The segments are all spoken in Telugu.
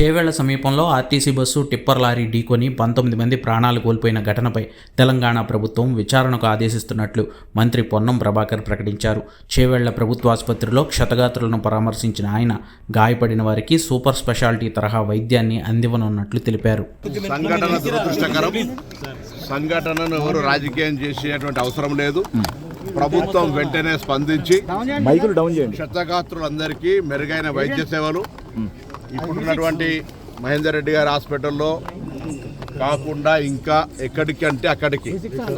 చేవెళ్ళ సమీపంలో ఆర్టీసీ బస్సు టిప్పర్ లారీ ఢీకొని పంతొమ్మిది మంది ప్రాణాలు కోల్పోయిన ఘటనపై తెలంగాణ ప్రభుత్వం విచారణకు ఆదేశిస్తున్నట్లు మంత్రి పొన్నం ప్రభాకర్ ప్రకటించారు. చేవెళ్ళ ప్రభుత్వ ఆసుపత్రిలో క్షతగాత్రులను పరామర్శించిన ఆయన గాయపడిన వారికి సూపర్ స్పెషాలిటీ తరహా వైద్యాన్ని అందివనున్నట్లు తెలిపారు. సంఘటన దురదృష్టకరం. సంఘటనను ఎవరు రాజకీయం చేసేటువంటి అవసరం లేదు. ప్రభుత్వం వెంటనే స్పందించి మైకులు డౌన్ చేయండి. క్షతగాత్రులందరికీ మెరుగైన వైద్య సేవలు. ఇప్పుడున్నటువంటి మహేందర్ రెడ్డి గారి హాస్పిటల్లో కాకుండా ఇంకా ఎక్కడికి అంటే అక్కడికి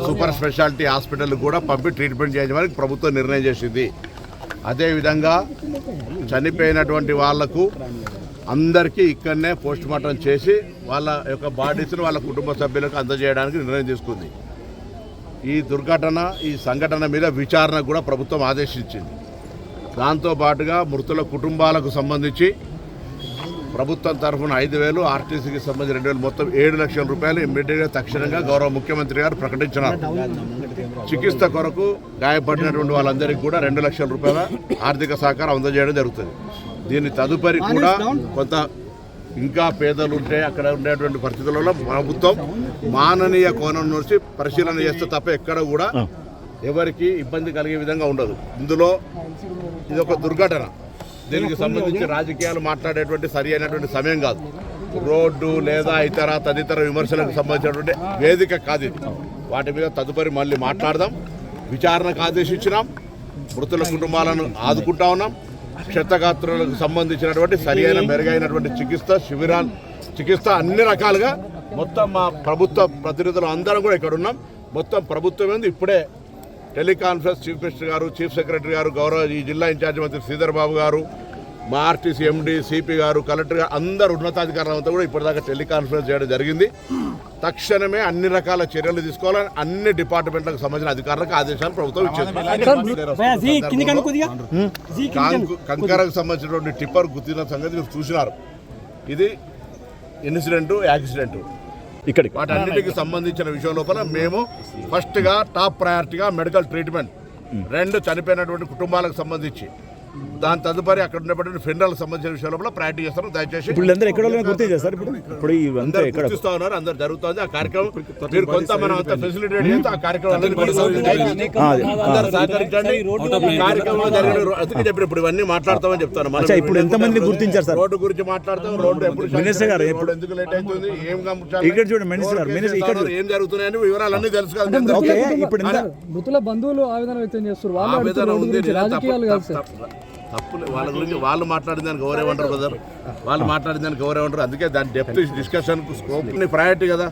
సూపర్ స్పెషాలిటీ హాస్పిటల్ కూడా పంపి ట్రీట్మెంట్ చేయడానికి ప్రభుత్వం నిర్ణయం చేసింది. అదేవిధంగా చనిపోయినటువంటి వాళ్ళకు అందరికీ ఇక్కడనే పోస్ట్ మార్టం చేసి వాళ్ళ యొక్క బాడీస్ను వాళ్ళ కుటుంబ సభ్యులకు అందజేయడానికి నిర్ణయం తీసుకుంది. ఈ దుర్ఘటన ఈ సంఘటన మీద విచారణ కూడా ప్రభుత్వం ఆదేశించింది. దాంతో పాటుగా మృతుల కుటుంబాలకు సంబంధించి ప్రభుత్వం తరఫున ఐదు వేలు ఆర్టీసీకి సంబంధించి రెండు వేలు మొత్తం ఏడు లక్షల రూపాయలు ఇమ్మీడియట్గా తక్షణంగా గౌరవ ముఖ్యమంత్రి గారు ప్రకటించినారు. చికిత్స కొరకు గాయపడినటువంటి వాళ్ళందరికీ కూడా రెండు లక్షల రూపాయల ఆర్థిక సహకారం అందజేయడం జరుగుతుంది. దీని తదుపరి కూడా కొంత ఇంకా పేదలు ఉంటే అక్కడ ఉండేటువంటి పరిస్థితులలో ప్రభుత్వం మాననీయ కోణం నుంచి పరిశీలన చేస్తే తప్ప ఎక్కడ కూడా ఎవరికి ఇబ్బంది కలిగే విధంగా ఉండదు. ఇందులో ఇది ఒక దుర్ఘటన. దీనికి సంబంధించి రాజకీయాలు మాట్లాడేటువంటి సరి అయినటువంటి సమయం కాదు. రోడ్డు లేదా ఇతర తదితర విమర్శలకు సంబంధించినటువంటి వేదిక కాదు ఇది. వాటి మీద తదుపరి మళ్ళీ మాట్లాడదాం. విచారణకు ఆదేశించినాం. మృతుల కుటుంబాలను ఆదుకుంటా ఉన్నాం. క్షతగాత్రులకు సంబంధించినటువంటి సరి అయిన మెరుగైనటువంటి చికిత్స శిబిరాలు చికిత్స అన్ని రకాలుగా మొత్తం మా ప్రభుత్వ ప్రతినిధులు అందరం కూడా ఇక్కడ ఉన్నాం మొత్తం ప్రభుత్వం ఏంది ఇప్పుడే టెలికాన్ఫరెన్స్ చీఫ్ మినిస్టర్ గారు చీఫ్ సెక్రటరీ గారు గౌరవ ఈ జిల్లా ఇన్ఛార్జ్ మంత్రి శ్రీధర్ బాబు గారు మా ఆర్టీసీ ఎండి సిపి గారు కలెక్టర్ గారు అందరు ఉన్నతాధికారులంతా కూడా ఇప్పటిదాకా టెలికాన్ఫరెన్స్ చేయడం జరిగింది. తక్షణమే అన్ని రకాల చర్యలు తీసుకోవాలని అన్ని డిపార్ట్మెంట్లకు సంబంధించిన అధికారులకు ఆదేశాలు ప్రభుత్వం ఇచ్చేది. కాంకు- కంకరకు సంబంధించినటువంటి టిప్పర్ గుర్తిన సంగతి మీరు చూసినారు. ఇది ఇన్సిడెంట్ యాక్సిడెంట్. ఇక్కడికి. వాటన్నిటికి సంబంధించిన విషయం లోపల మేము ఫస్ట్గా టాప్ ప్రయారిటీగా మెడికల్ ట్రీట్మెంట్ రెండు చనిపోయినటువంటి కుటుంబాలకు సంబంధించి. దాని తదుపరి అక్కడ ఉన్నటువంటి ఫెండర్లకు సంబంధించిన విషయం లోపల ప్రయారిటీ చేస్తారు. దయచేసి ఇప్పుడు ఎక్కడ గుర్తించారు సార్ ఇప్పుడు ఇప్పుడు అందరూ గుర్తిస్తా ఉన్నారు అందరు జరుగుతుంది. ఆ కార్యక్రమం మీరు కొంత మనం అంతా ఫెసిలిటేట్ చేస్తే ఆ కార్యక్రమం సహకరించండి. కార్యక్రమం జరిగిన అందుకే చెప్పిన ఇప్పుడు ఇవన్నీ మాట్లాడతామని చెప్తాను. మనం ఇప్పుడు ఎంతమంది గుర్తించారు సార్? రోడ్డు గురించి మాట్లాడతాం. రోడ్డు ఎప్పుడు మినిస్టర్ గారు, ఎందుకు లేట్ అవుతుంది? ఏం? ఇక్కడ చూడండి, మినిస్టర్ గారు, మినిస్టర్ ఇక్కడ ఏం జరుగుతున్నాయని వివరాలన్నీ తెలుసు కదా. ఓకే ఇప్పుడు మృతుల బంధువులు ఆవేదన వ్యక్తం చేస్తారు వాళ్ళు ఉంది రాజకీయాలు కాదు సార్. తప్పులే. వాళ్ళ గురించి వాళ్ళు మాట్లాడిన దానికి ఎవరేమంటారు బ్రదర్ వాళ్ళు మాట్లాడిన దానికి ఎవరేమంటారు అందుకే దాని డెప్త్ డిస్కషన్ స్కోప్ ప్రయారిటీ కదా.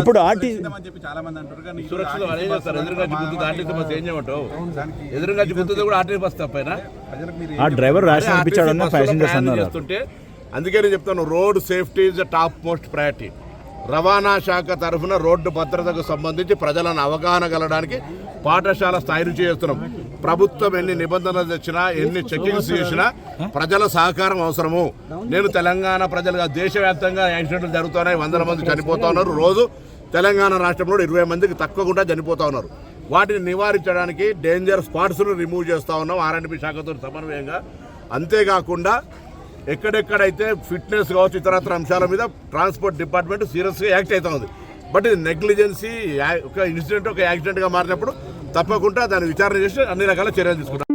ఇప్పుడు సురక్షితం అదే ఆర్టీసీ బస్ ఏం చేయమంటావు? ఎదురుగా గుర్తుంది కూడా ఆర్టీసీ బస్ తప్పైనా? ఆ డ్రైవర్ చేస్తుంటే అందుకే నేను చెప్తాను road safety is the top most priority రవాణా శాఖ తరఫున రోడ్డు భద్రతకు సంబంధించి ప్రజలను అవగాహన కలడానికి పాఠశాల స్థాయి నుంచి చేస్తున్నాం. ప్రభుత్వం ఎన్ని నిబంధనలు తెచ్చినా ఎన్ని చెకింగ్స్ చేసినా ప్రజల సహకారం అవసరము. నేను తెలంగాణ ప్రజలుగా దేశవ్యాప్తంగా యాక్సిడెంట్లు జరుగుతున్నాయి. వందల మంది చనిపోతా ఉన్నారు. రోజు తెలంగాణ రాష్ట్రంలో ఇరవై మందికి తక్కువకుండా చనిపోతా ఉన్నారు. వాటిని నివారించడానికి డేంజర్ స్పాట్స్ను రిమూవ్ చేస్తూ ఉన్నాం. ఆర్ఎండ్బి శాఖతో సమన్వయంగా. అంతేకాకుండా ఎక్కడెక్కడైతే ఫిట్నెస్ కావచ్చు ఇతరత్ర అంశాల మీద ట్రాన్స్పోర్ట్ డిపార్ట్మెంట్ సీరియస్గా యాక్ట్ అవుతా ఉంది. బట్ ఇది నెగ్లిజెన్సీ ఒక ఇన్సిడెంట్ ఒక యాక్సిడెంట్గా మారినప్పుడు తప్పకుండా దాన్ని విచారణ చేసి అన్ని రకాల చర్యలు తీసుకుంటాం.